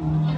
Mm-hmm.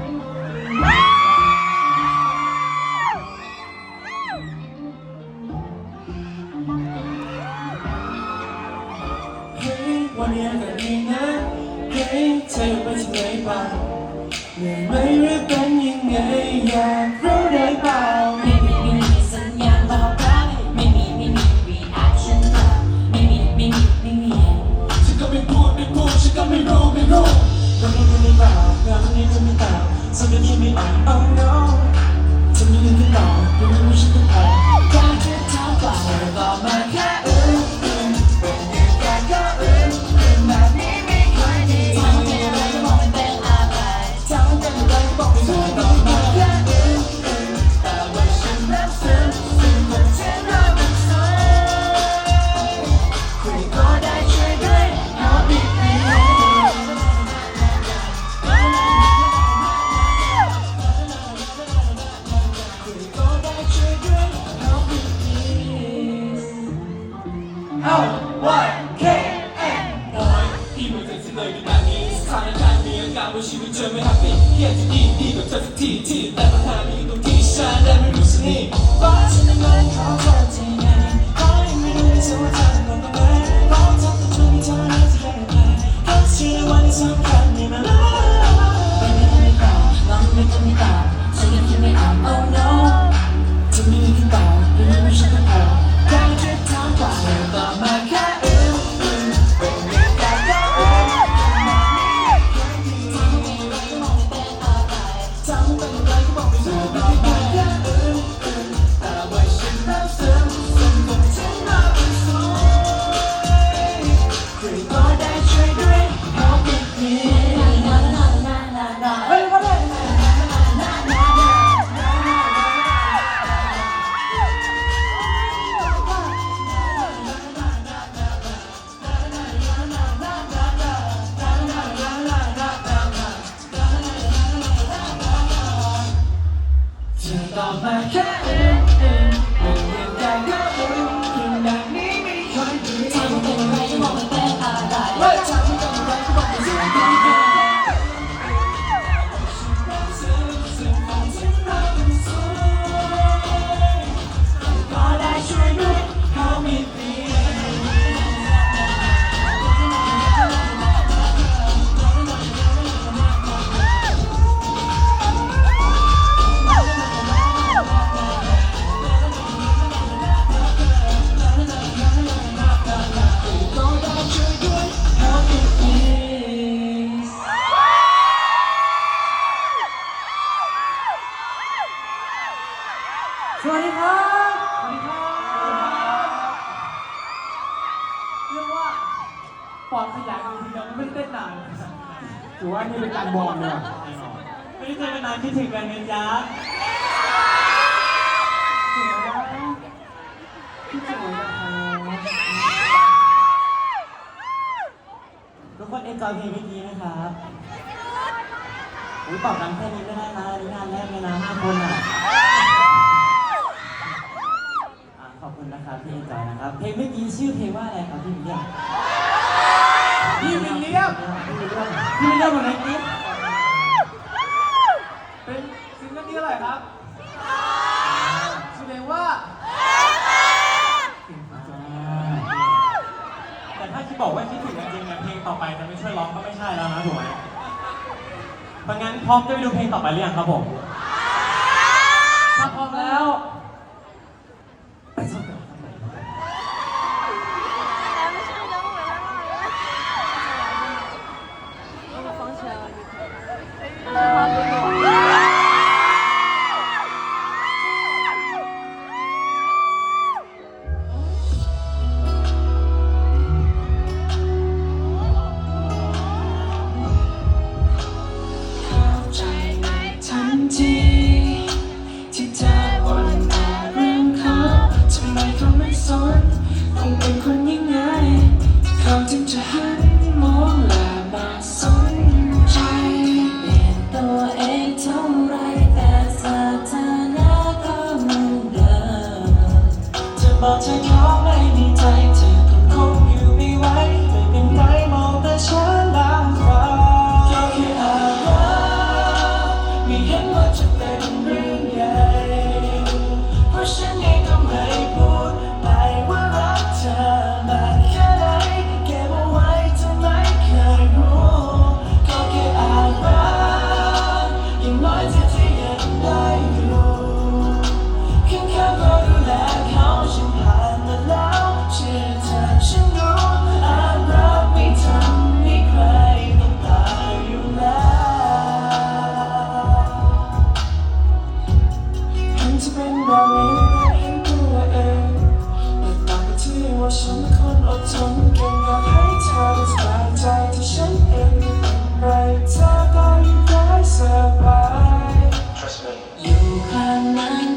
Oh, Yeah. ไม่ได้เจอกันนานคิดถึงกันนะจ๊ะวพี่จุ๋ยนทุกคนเอ็นจอยเพลงเมื่อกี้หมครับอุ้ยตอบกันแค่นี้ก็ได้นะนี่งานแรกเลยนะห้าคนอะ ขอบคุณนะครับพี่เอ็นจอยนะครับ เพลงเมื่อกี้ชื่อเพลงว่าอะไรครับพี่มิเลียมพี่มิเลียมพี่มิเลียมของไหนกิ๊ ร่ครับแสดงว่าเก่งมาแต่ถ้าคิดบอกว่าคิดถึงจริงๆเนี่ยเพลงต่อไปจะไม่ช่วยร้องก็ไม่ใช่แล้วนะถูกไหมเพราะงั้นพร้อมจะไปดูเพลงต่อไปหรือยังครับผม Kalan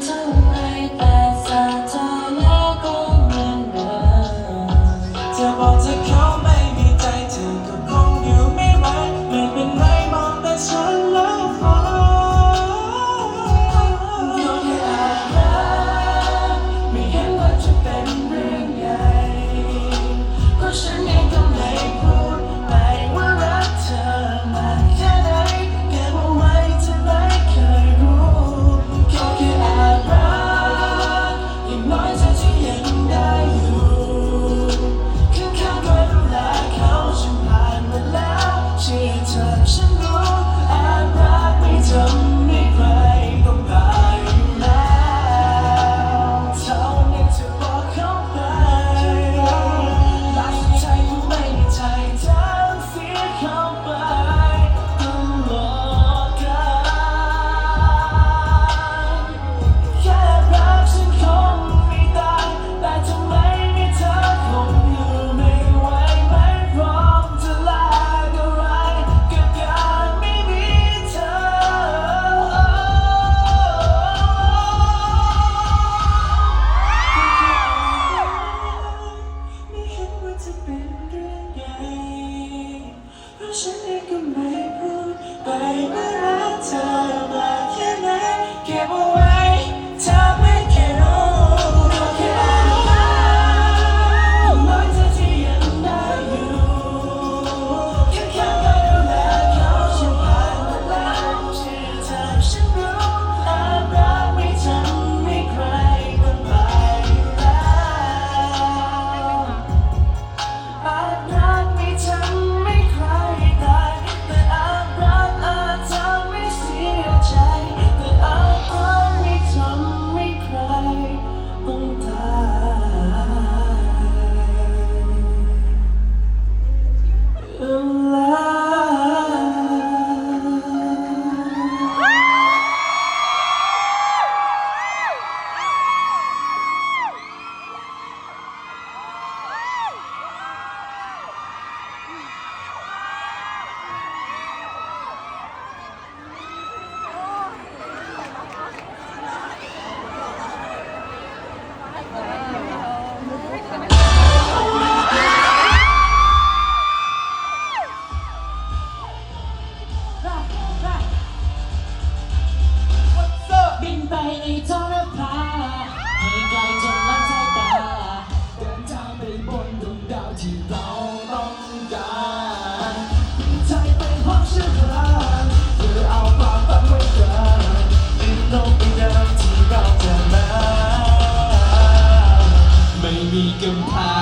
time. จุมพา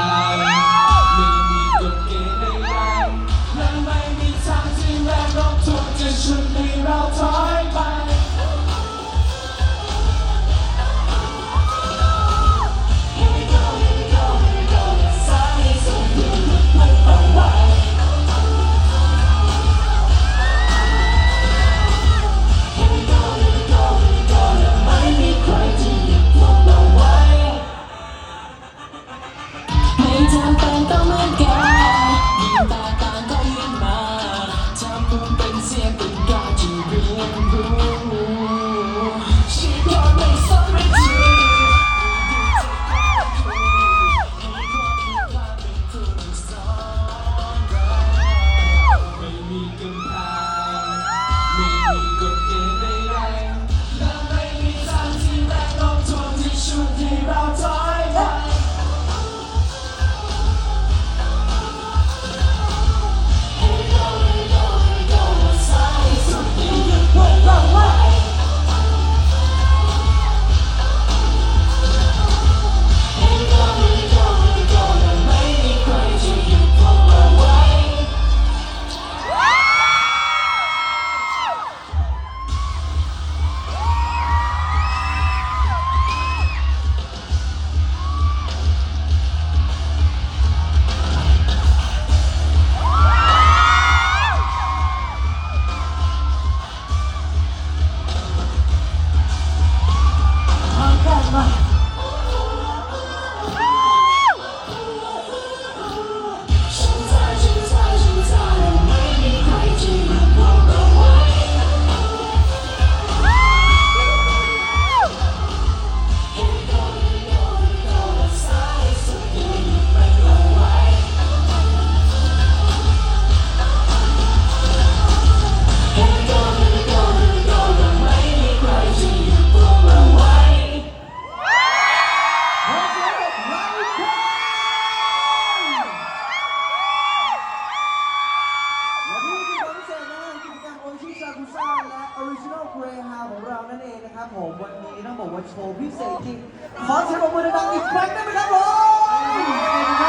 คุณทราบและออริจินั Greyhound ของเรานั่นเองนะครับผม วันนี้ต้องบอกว่าโชว์พิเศษจริง ขอเชิญงปรมือดังอีกครั้งได้ไหมครับผ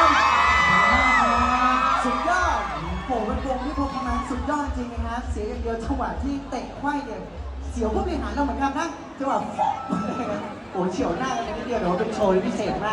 มสุดยอดโหป็นวงที่พกปะมาณสุดยอดจริงนะฮะเสียอย่างเดียวจังหวะที่เตะไขว้เนี่ยเสียวผู้บริหารเราเหมือนกันนะจังหวะโอ้เฉียวหน้ากันนิดเดียวแต่ว่าเป็นโชว์พิเศษมาก